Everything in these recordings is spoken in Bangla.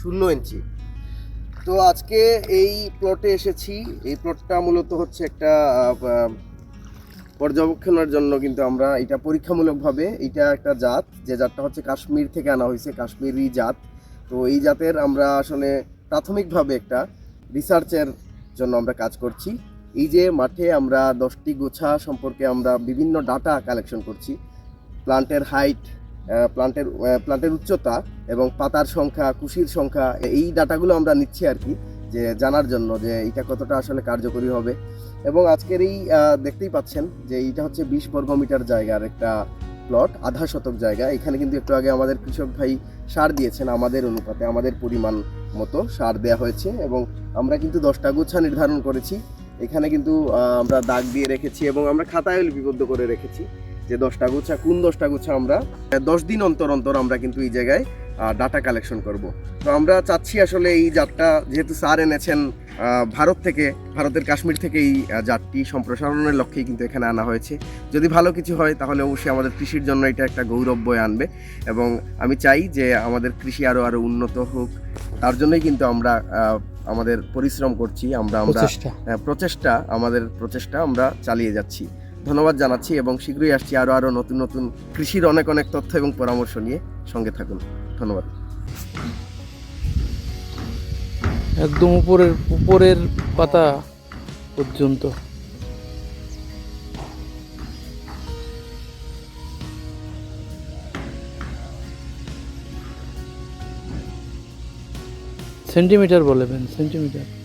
শূন্য ইঞ্চি। তো আজকে এই প্লটে এসেছি। এই প্লটটা মূলত হচ্ছে একটা পর্যবেক্ষণের জন্য কিন্তু আমরা এটা পরীক্ষামূলকভাবে, এটা একটা জাত। যে জাতটা হচ্ছে কাশ্মীর থেকে আনা হয়েছে, কাশ্মীরি জাত। তো এই জাতের আমরা আসলে প্রাথমিকভাবে একটা রিসার্চের জন্য আমরা কাজ করছি। এই যে মাঠে আমরা দশটি গোছা সম্পর্কে আমরা বিভিন্ন ডাটা কালেকশন করছি। প্লান্টের হাইট প্লান্টের প্লান্টের উচ্চতা এবং পাতার সংখ্যা, কুশির সংখ্যা, এই ডাটাগুলো আমরা নিচ্ছি আর কি, যে জানার জন্য যে এটা কতটা আসলে কার্যকরী হবে। এবং আজকের এই দেখতেই পাচ্ছেন যে এইটা হচ্ছে বিশ বর্গমিটার জায়গার একটা প্লট আধা শতক জায়গা। এখানে কিন্তু একটু আগে আমাদের কৃষক ভাই সার দিয়েছেন, আমাদের অনুপাতে, আমাদের পরিমাণ মতো সার দেওয়া হয়েছে এবং আমরা কিন্তু দশটা গুচ্ছা নির্ধারণ করেছি। এখানে কিন্তু আমরা দাগ দিয়ে রেখেছি এবং আমরা খাতায় লিপিবদ্ধ করে রেখেছি। যে দশটা গুচ্ছা কোন দশটা গুচ্ছা আমরা দশ দিন অন্তর অন্তর আমরা কিন্তু এই জায়গায় ডাটা কালেকশন করব। তো আমরা চাচ্ছি আসলে এই জাতটা যেহেতু স্যার এনেছেন ভারত থেকে ভারতের কাশ্মীর থেকে এই জাতটি সম্প্রসারণের লক্ষ্যেই কিন্তু এখানে আনা হয়েছে। যদি ভালো কিছু হয় তাহলে অবশ্যই আমাদের কৃষির জন্য এটা একটা গৌরব বয়ে আনবে। এবং আমি চাই যে আমাদের কৃষি আরও আরও উন্নত হোক। তার জন্যই কিন্তু আমরা আমাদের পরিশ্রম করছি। আমরা আমরা প্রচেষ্টা আমাদের প্রচেষ্টা আমরা চালিয়ে যাচ্ছি। ধন্যবাদ জানাচ্ছি এবং শীঘ্রই আসছি আরও আরও নতুন নতুন কৃষির অনেক অনেক তথ্য এবং পরামর্শ নিয়ে সঙ্গে থাকুন। ধন্যবাদ। একদম উপরের উপরের পাতা পর্যন্ত। সেন্টিমিটার বলবেন সেন্টিমিটার।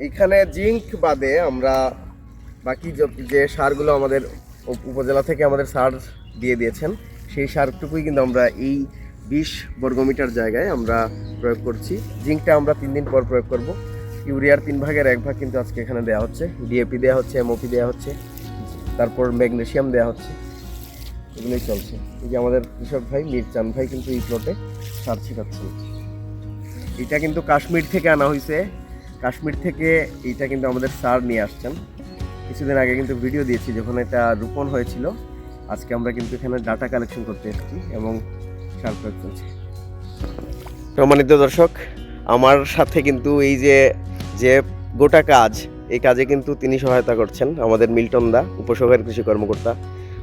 এখানে জিঙ্ক বাদে আমরা বাকি যে- সারগুলো আমাদের উপজেলা থেকে আমাদের সার দিয়ে দিয়েছেন, সেই সারটুকুই কিন্তু আমরা এই বিশ বর্গমিটার জায়গায় আমরা প্রয়োগ করছি। জিঙ্কটা আমরা তিন দিন পর প্রয়োগ করব। ইউরিয়ার তিন ভাগের এক ভাগ কিন্তু আজকে এখানে দেওয়া হচ্ছে। ডিএপি দেওয়া হচ্ছে, এমওপি দেওয়া হচ্ছে, তারপর ম্যাগনেশিয়াম দেওয়া হচ্ছে। এগুলোই চলছে। এই যে আমাদের কৃষক ভাই মিরচান ভাই কিন্তু এই প্লটে সার ছিটাচ্ছেন। এটা কিন্তু কাশ্মীর থেকে আনা হয়েছে কাশ্মীর থেকে এইটা কিন্তু আমাদের সার নিয়ে আসছেন। কিছুদিন আগে কিন্তু ভিডিও দিয়েছি যখন এটা রোপণ হয়েছিল। আজকে আমরা কিন্তু এখানে ডাটা কালেকশন করতে এসেছি এবং সার প্রয়োগ করছি। সম্মানিত দর্শক, আমার সাথে কিন্তু এই যে যে গোটা কাজ, এই কাজে কিন্তু তিনি সহায়তা করছেন আমাদের মিল্টন দা, উপসহকারী কৃষি কর্মকর্তা।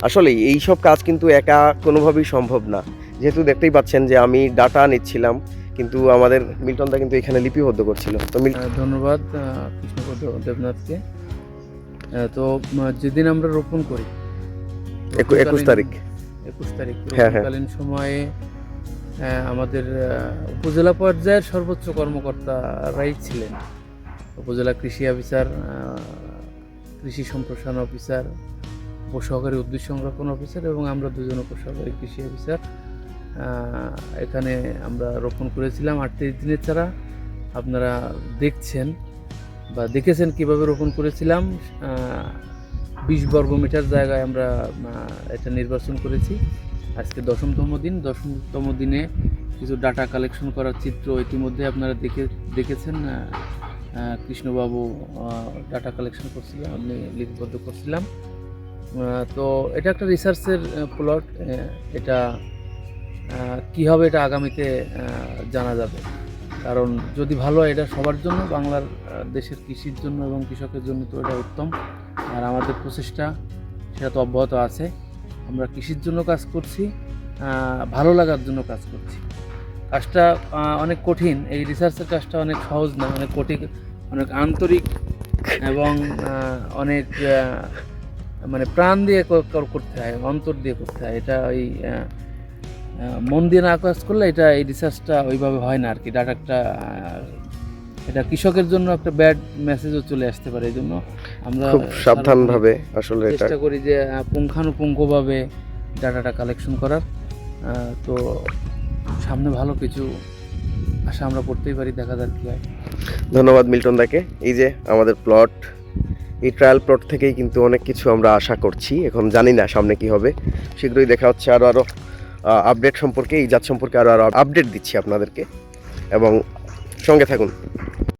আসলে এই সব কাজ কিন্তু একা কোনোভাবেই সম্ভব না। যেহেতু দেখতেই পাচ্ছেন যে আমি ডাটা নিচ্ছিলাম কিন্তু আমাদের মিল্টন দা কিন্তু এখানে লিপিবদ্ধ করছিল। তো ধন্যবাদ কৃষ্ণপদ দেবনাথকে। তো যেদিন আমরা রোপণ করি একু- একুশ তারিখ। একুশ তারিখ হ্যাঁ, হ্যাঁ। রোপণকালীন সময়ে আমাদের উপজেলা পর্যায়ের সর্বোচ্চ কর্মকর্তারাই ছিলেন। উপজেলা কৃষি অফিসার কৃষি সম্প্রসারণ অফিসার উপসহকারী উদ্ভিদ সংরক্ষণ অফিসার এবং আমরা দুজন উপসহকারী কৃষি অফিসার। এখানে আমরা রোপণ করেছিলাম আটত্রিশ দিনের ছাড়া আপনারা দেখছেন বা দেখেছেন কীভাবে রোপণ করেছিলাম। বিশ বর্গ মিটার জায়গায় আমরা এটা নির্বাচন করেছি। আজকে দশমতম দিন। দশমতম দিনে কিছু ডাটা কালেকশন করার চিত্র ইতিমধ্যে আপনারা দেখে, দেখেছেন। কৃষ্ণবাবু ডাটা কালেকশন করছিলাম আমি লিপিবদ্ধ করছিলাম। তো এটা একটা রিসার্চের প্লট। এটা কি হবে এটা আগামীতে জানা যাবে। কারণ যদি ভালো হয় এটা সবার জন্য, বাংলার দেশের কৃষির জন্য এবং কৃষকের জন্য তো এটা উত্তম। আর আমাদের প্রচেষ্টা, সেটা তো অব্যাহত আছে। আমরা কৃষির জন্য কাজ করছি ভালো লাগার জন্য কাজ করছি। কাজটা অনেক কঠিন। এই রিসার্চের কাজটা অনেক সহজ না, অনেক কঠিন, অনেক আন্তরিক এবং অনেক মানে প্রাণ দিয়ে করতে হয়, অন্তর দিয়ে করতে হয়। এটা ওই মন দিয়ে না কাজ করলে এটা এই রিসার্চটা ওইভাবে হয় না আর কি ডাটা একটা এটা কৃষকের জন্য একটা ব্যাড মেসেজও চলে আসতে পারে এই জন্য আমরা খুব সাবধানভাবে আসলে চেষ্টা করি যে পুঙ্খানুপুঙ্খভাবে ডাটাটা কালেকশন করার। তো সামনে ভালো কিছু আশা আমরা করতেই পারি দেখা যাক কী হয়। ধন্যবাদ মিল্টন দাকে। এই যে আমাদের প্লট এই ট্রায়াল প্লট থেকেই কিন্তু অনেক কিছু আমরা আশা করছি। এখন জানি না সামনে কি হবে। শীঘ্রই দেখা হচ্ছে আরও আরও আপডেট সম্পর্কে এই জাত সম্পর্কে আরও আরও আপডেট দিচ্ছি আপনাদেরকে। এবং সঙ্গে থাকুন।